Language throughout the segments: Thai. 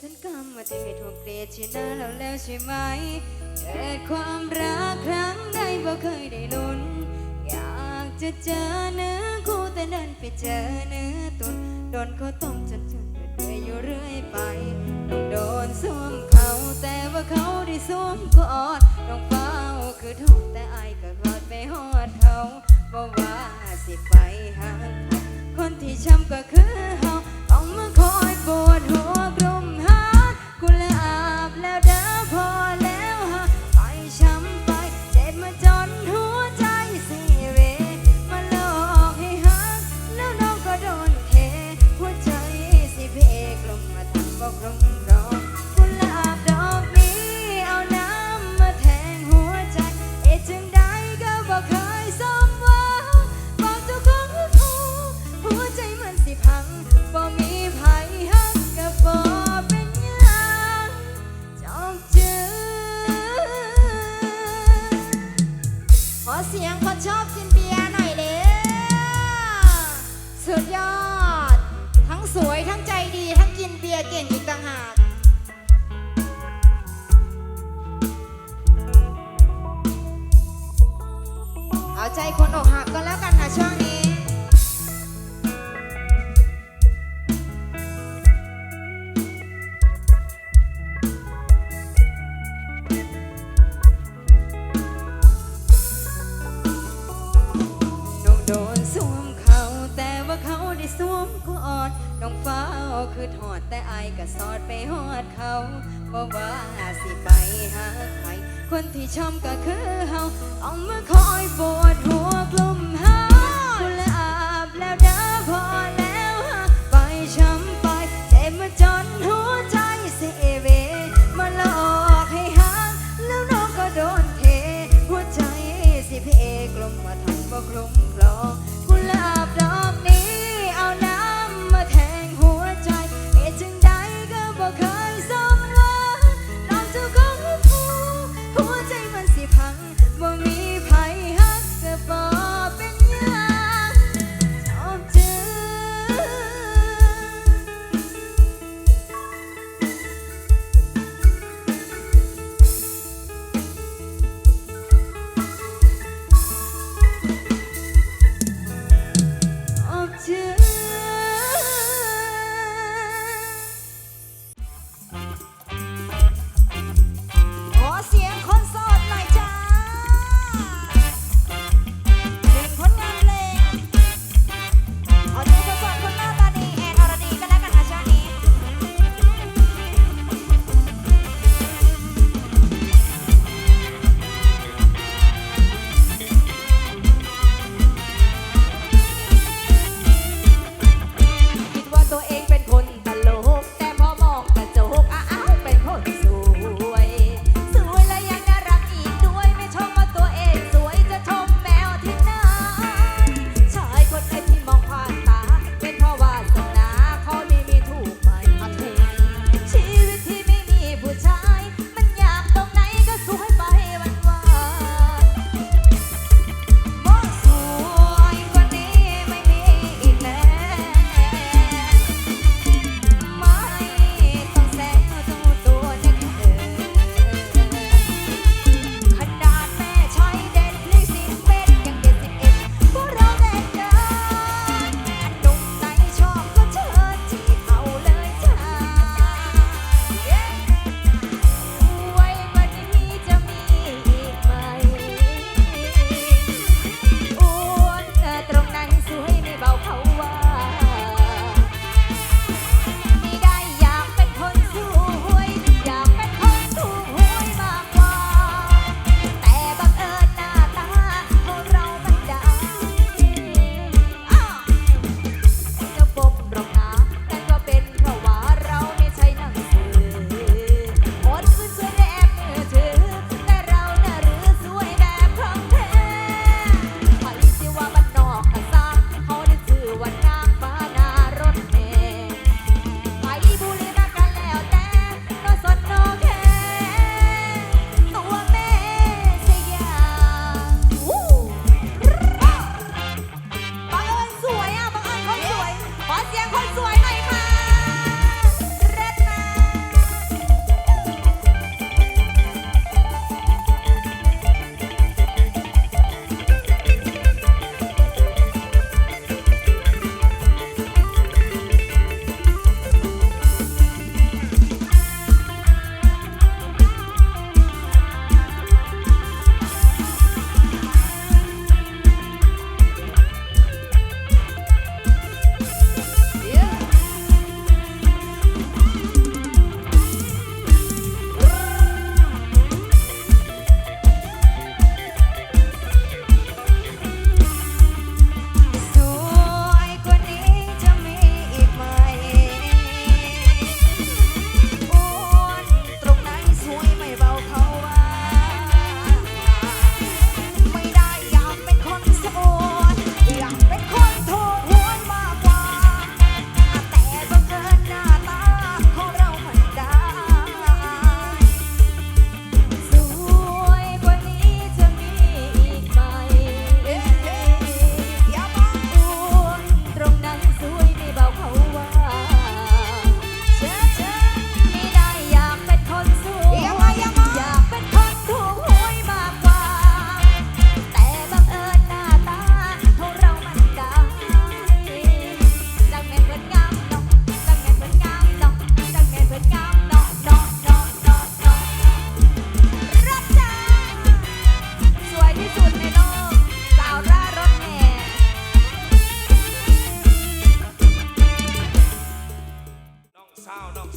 ทันกรรมมาที่ให้ถูกเกลียดชนาแล้วแล้วใช่ไหมแต่ความรักครั้งใดบ่เคยได้ลุ้น อยากจะเจอเนื้อคู่แต่ดันไปเจอเนื้อตุนโดนเขาต้มจนจนเรื่อยอยู่เรื่อยไปต้องโดนสวมเขาแต่ว่าเขาได้สวมกอดต้องเฝ้าคือทองแต่อายก็กอดไปหอดเขาบอกว่าสิไปหาคนที่ช้ำก็คือเฮาต้องมาคอยปวดหัวกลุ่ม คนชอบกินเบียร์หน่อยเด้อสุดยอด ทั้งสวยทั้งใจดีทั้งกินเบียร์เก่งอีกต่างหากเอาใจคนอกหักก็แล้วกันนะช่วงนี้ คือถอดแต่อายก็สอดไปหอดเขาบอกว่าสิไปหาใครคนที่ชอบก็คือเฮาต้องมาคอยปวดหัวกลุ่มเฮา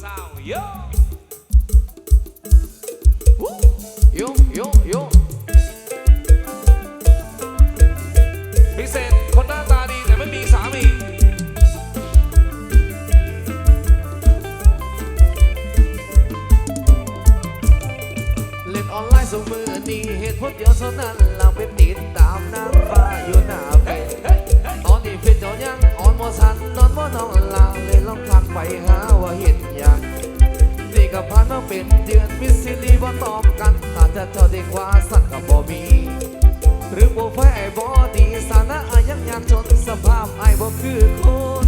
โยโยโยโยพิเศษคนหน้าตาดีแต่ไม่มีสามี เล่นออนไลน์สองมือนี่เหตุผลเดียวเท่านั้นเราเป็นติดตามนางฟ้าอยู่หน้าเฟซตอนนี้เฟซเจ้ายังอ่อนบ่สันนอนบ่นอนลางเลยลองทักไปหาว่าเห็นอย่างนี่ ก็ผ่านมาเป็นเดือนมิสซิลีบ่ตอบกันอาจจะเท่าเด็กว่าสั่นกับบ่มี หรือบ่แพ้บ่ดีสานะอายังยากจนสภาพไอายบ่คือคน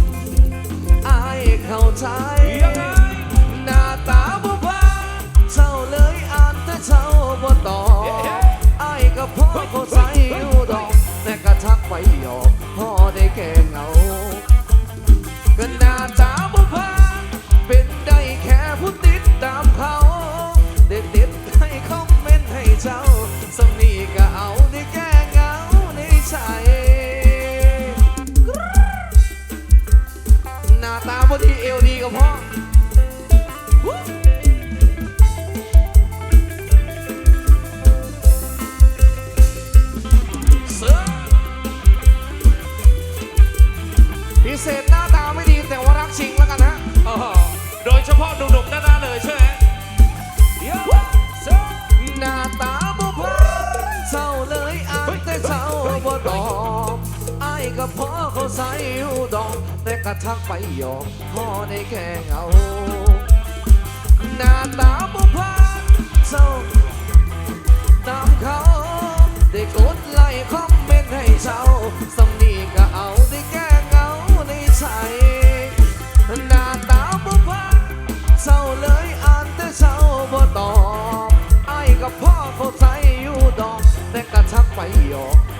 ไอายเข้าใจหน้าตาบ่พาเจ้าเลยอ่านแต่เจ้าบ่ตอบไอายก็พอเข้าใจอยู่ดอกแต่ก็ทักไปหยอกพอได้แก่เหงาก็หน้าตา ดอง แต่กระทั่งไปหยอกมอได้แค่เงาหน้าตาบุพเพเศร้าตามเขา ได้กดไลค์คอมเมนต์ให้เจ้าสำนีก็เอาได้แก้เงาในใจหน้าตาบุพเพเศร้าเลยอ่านแต่เจ้าบ่ตอบไอ้กับพ่อเขาใจอยู่ดองแต่กระทั่งไปหยอก